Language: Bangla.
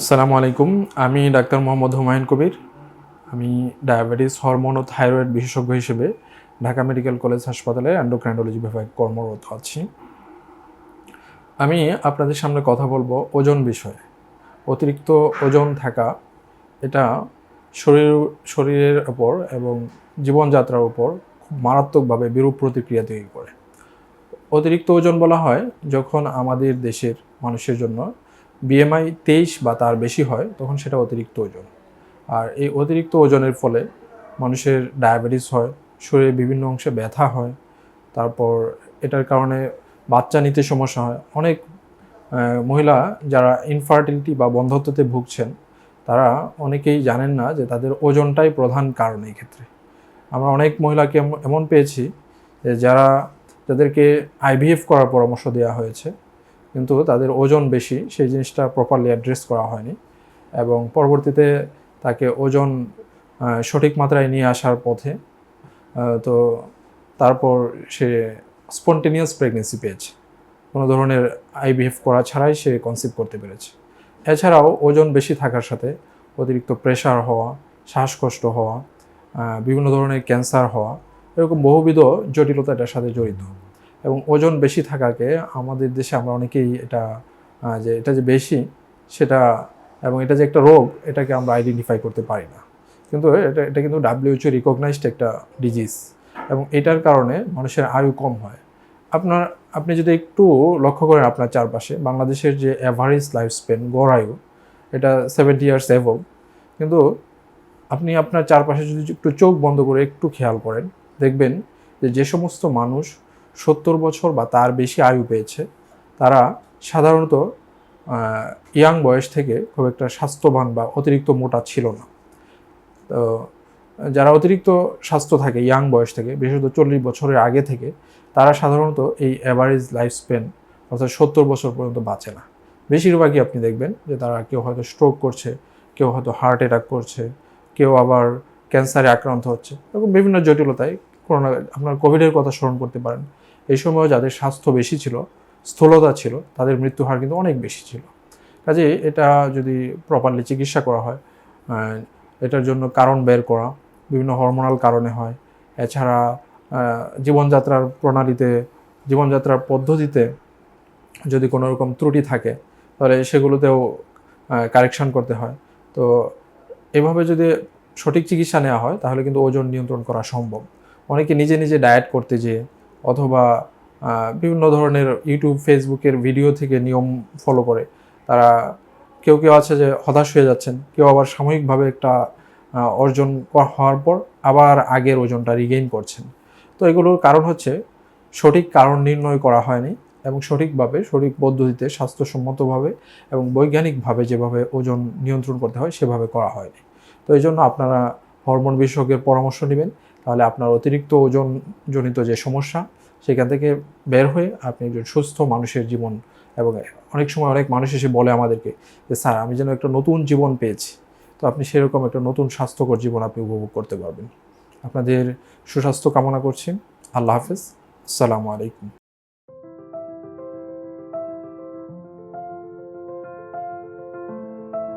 আসসালামু আলাইকুম। আমি ডাক্তার মোহাম্মদ হুমায়ুন কবির। আমি ডায়াবেটিস হরমোন ও থাইরয়েড বিশেষজ্ঞ হিসেবে ঢাকা মেডিকেল কলেজ হাসপাতালে অ্যান্ডোক্রাইনোলজি বিভাগে কর্মরত আছি। আমি আপনাদের সামনে কথা বলব ওজন বিষয়ে। অতিরিক্ত ওজন থাকা, এটা শরীর, শরীরের ওপর এবং জীবনযাত্রার উপর খুব মারাত্মকভাবে বিরূপ প্রতিক্রিয়া তৈরি করে। অতিরিক্ত ওজন বলা হয় যখন আমাদের দেশের মানুষের জন্য বিএমআই তেইশ বা তার বেশি হয়, তখন সেটা অতিরিক্ত ওজন। আর এই অতিরিক্ত ওজনের ফলে মানুষের ডায়াবেটিস হয়, শরীরে বিভিন্ন অংশে ব্যথা হয়, তারপর এটার কারণে বাচ্চা নিতে সমস্যা হয়। অনেক মহিলা যারা ইনফার্টিলিটি বা বন্ধত্বতে ভুগছেন, তারা অনেকেই জানেন না যে তাদের ওজনটাই প্রধান কারণ এই ক্ষেত্রে। আমরা অনেক মহিলাকে এম- এমন পেয়েছি যে যারা, যাদেরকে আইভিএফ করার পরামর্শ দেওয়া হয়েছে কিন্তু তাদের ওজন বেশি, সেই জিনিসটা প্রপারলি অ্যাড্রেস করা হয়নি। এবং পরবর্তীতে তাকে ওজন সঠিক মাত্রায় নিয়ে আসার পথে তো তারপর সে স্পন্টেনিয়াস প্রেগনেন্সি পেয়েছে। কোনো ধরনের আই আইভিএফ করা ছাড়াই সে কনসিভ করতে পেরেছে। এছাড়াও ওজন বেশি থাকার সাথে অতিরিক্ত প্রেশার হওয়া, শ্বাসকষ্ট হওয়া বিভিন্ন ধরনের ক্যান্সার হওয়া, এরকম বহুবিধ জটিলতা এটার সাথে জড়িত। এবং ওজন বেশি থাকাকে আমাদের দেশে আমরা অনেকেই এটা যে এটা যে বেশি, সেটা এবং এটা যে একটা রোগ, এটাকে আমরা আইডেন্টিফাই করতে পারি না। কিন্তু এটা এটা কিন্তু ডাব্লিউএইচও রিকগনাইজড একটা ডিজিজ এবং এটার কারণে মানুষের আয়ু কম হয়। আপনার, আপনি যদি একটু লক্ষ্য করেন আপনার চারপাশে, বাংলাদেশের যে অ্যাভারেজ লাইফ স্পেন গড় আয়ু, এটা সেভেন্টি ইয়ার্স এভব কিন্তু আপনি আপনার চারপাশে যদি একটু চোখ বন্ধ করে একটু খেয়াল করেন, দেখবেন যে যে সমস্ত মানুষ সত্তর বছর বা তার বেশি আয়ু পেয়েছে, তারা সাধারণত ইয়াং বয়স থেকে খুব একটা স্বাস্থ্যবান বা অতিরিক্ত মোটা ছিল না। তো, যারা অতিরিক্ত স্বাস্থ্য থাকে ইয়াং বয়স থেকে, বিশেষত চল্লিশ বছরের আগে থেকে, তারা সাধারণত এই অ্যাভারেজ লাইফ স্পেন অর্থাৎ সত্তর বছর পর্যন্ত বাঁচে না। বেশিরভাগই আপনি দেখবেন যে তারা কেউ হয়তো স্ট্রোক করছে, কেউ হয়তো হার্ট অ্যাটাক করছে, কেউ আবার ক্যান্সারে আক্রান্ত হচ্ছে, এরকম বিভিন্ন জটিলতায় করোনা আপনার কোভিডের কথা স্মরণ করতে পারেন। এই সময়ও যাদের স্বাস্থ্য বেশি ছিল, স্থূলতা ছিল, তাদের মৃত্যু হার কিন্তু অনেক বেশি ছিল। কাজে এটা যদি প্রপারলি চিকিৎসা করা হয় এটার জন্য কারণ বের করা, বিভিন্ন হরমোনাল কারণে হয়। এছাড়া জীবনযাত্রার প্রণালীতে, জীবনযাত্রার পদ্ধতিতে যদি কোনো রকম ত্রুটি থাকে, তাহলে সেগুলোতেও কারেকশন করতে হয়। তো এভাবে যদি সঠিক চিকিৎসা নেওয়া হয়, তাহলে কিন্তু ওজন নিয়ন্ত্রণ করা সম্ভব। অনেকে নিজে নিজে ডায়েট করতে যেয়ে অথবা বিভিন্ন ধরনের ইউটিউব ফেসবুকের ভিডিও থেকে নিয়ম ফলো করে। তারা কেউ কেউ আছে যে হতাশ হয়ে যাচ্ছেন, কেউ আবার সাময়িকভাবে একটা অর্জন হওয়ার পর আবার আগের ওজনটা রিগেইন করছেন। তো এগুলোর কারণ হচ্ছে, সঠিক কারণ নির্ণয় করা হয়নি এবং সঠিকভাবে, সঠিক পদ্ধতিতে, স্বাস্থ্যসম্মতভাবে এবং বৈজ্ঞানিকভাবে যেভাবে ওজন নিয়ন্ত্রণ করতে হয়, সেভাবে করা হয়নি। তো এই জন্য আপনারা হরমোন বিশেষজ্ঞের পরামর্শ নেবেন। তাহলে আপনার অতিরিক্ত ওজন জনিত যে সমস্যা সেখান থেকে বের হয়ে আপনি একজন সুস্থ মানুষের জীবন এবং অনেক সময় অনেক মানুষ এসে বলে আমাদেরকে যে, স্যার, আমি যেন একটা নতুন জীবন পেয়েছি। তো আপনি সেরকম একটা নতুন স্বাস্থ্যকর জীবন আপনি উপভোগ করতে পারবেন। আপনাদের সুস্বাস্থ্য কামনা করছি। আল্লাহ হাফেজ। আসসালামু আলাইকুম।